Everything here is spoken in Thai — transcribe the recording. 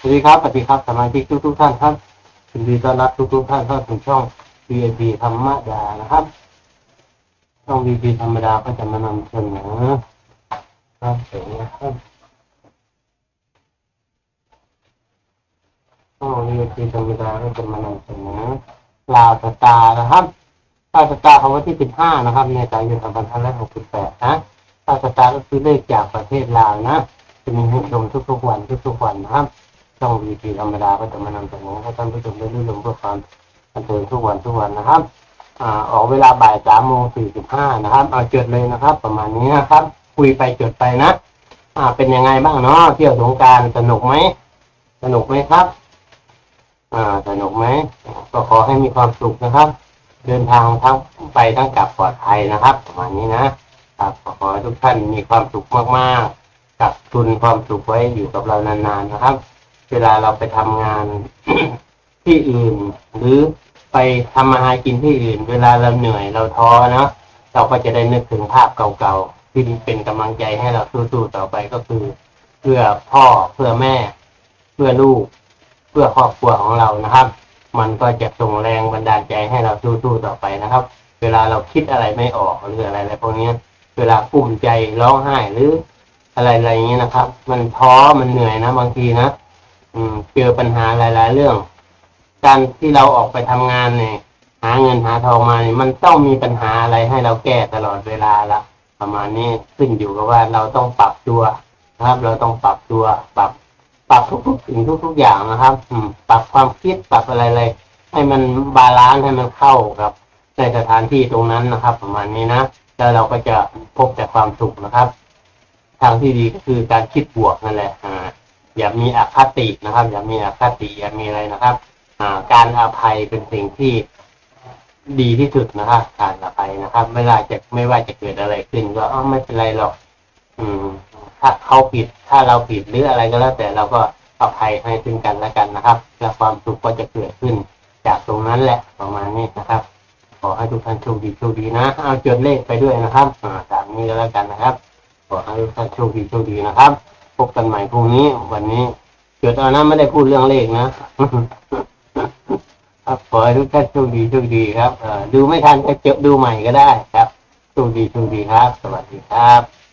สวัสดีครับ สวัสดีครับ สมาชิกทุกทุกท่านครับยินดีต้อนรับทุกทุกท่านเข้าสู่ช่อง VIP ธรรมดานะครับ ช่อง VIP ธรรมดาก็จะมานำเสนอครับเสียงนะครับช่อง VIP ธรรมดาก็จะมานำเสนอลาวสตาร์นะครับลาวสตาร์ของวันที่15นะครับ ในสายน2568นะลาวสตาร์ก็คือเลขจากประเทศลาวนะ จะมีให้ชมทุกๆวันทุกๆวันนะครับ ช่องวีทีธรรมดาก็จะมานำเสนอให้ท่านผู้ชมได้รู้ชมเพื่อความบันเทิงทุกวันทุกวันนะครับอ่าออกเวลาบ่ายสามโมงสี่สิบห้านะครับเอาจดเลยนะครับ ประมาณนี้นะครับ คุยไปจดไปนะ อ่า เป็นยังไงบ้างเนาะเที่ยวสงการสนุกไหมสนุกไหมครับ อ่าสนุกไหมก็ขอให้มีความสุขนะครับ เดินทางทั้งไปทั้งกลับปลอดภัยนะครับ ประมาณนี้นะครับขอให้ทุกท่านมีความสุขมากๆกับทุนความสุขไว้อยู่กับเรานานๆนะครับ เวลาเราไปทำงานที่อื่น หรือไปทำมาหากินที่อื่น เวลาเราเหนื่อยเราท้อเนาะเราก็จะได้นึกถึงภาพเก่าๆที่เป็นกำลังใจให้เราสู้ๆต่อไปก็คือ เพื่อพ่อเพื่อแม่ เพื่อลูก เพื่อครอบครัวของเรานะครับ มันก็จะส่งแรงบันดาลใจให้เราสู้ๆต่อไปนะครับ เวลาเราคิดอะไรไม่ออกหรืออะไรอะไรพวกนี้เวลากุ้มใจร้องไห้หรืออะไรอะไรอย่างเงี้ยนะครับ มันท้อมันเหนื่อยนะบางทีนะ อืม เจอปัญหาหลาย ๆ เรื่อง การที่เราออกไปทำงานเนี่ย หาเงินหาทองมาเนี่ยมันต้องมีปัญหาอะไรให้เราแก้ตลอดเวลาละประมาณนี้ขึ้นอยู่กับว่าเราต้องปรับตัวนะครับ เราต้องปรับตัว ปรับปรับทุกๆสิ่งทุก ๆ อย่างนะครับ อืม ปรับความคิดปรับอะไรอะไรให้มันบาลานซ์ให้มันเข้ากับในสถานที่ตรงนั้นนะครับ ประมาณนี้นะแล้วเราก็จะพบแต่ความสุขนะครับ ทางที่ดีก็คือการคิดบวกนั่นแหละ อย่ามีอคตินะครับ อย่ามีอคติอย่ามีอะไรนะครับอ่าการอภัยเป็นสิ่งที่ดีที่สุดนะครับการอภัยนะครับ ไม่ว่าจะไม่ว่าจะเกิดอะไรขึ้น ก็อ้าไม่เป็นไรหรอก อืม ถ้าเขาผิดถ้าเราผิดหรืออะไรก็แล้วแต่เราก็อภัยให้ซึ่งกันและกันนะครับ และความสุขก็จะเกิดขึ้น จากตรงนั้นแหละประมาณนี้นะครับ ขอให้ทุกท่านโชคดีโชคดีนะ เอาจดเลขไปด้วยนะครับอ่าตามนี้ก็แล้วกันนะครับ ขอให้ทุกท่านโชคดีโชคดีนะครับ พบกันใหม่พรุ่งนี้ วันนี้จดตอานะไม่ได้พูดเรื่องเลขนะครับขอให้ทุกท่านโชคดีโชคดีครับดูไม่ทันก็เจอดูใหม่ก็ได้ครับโชคดีโชคดีครับ สวัสดีครับ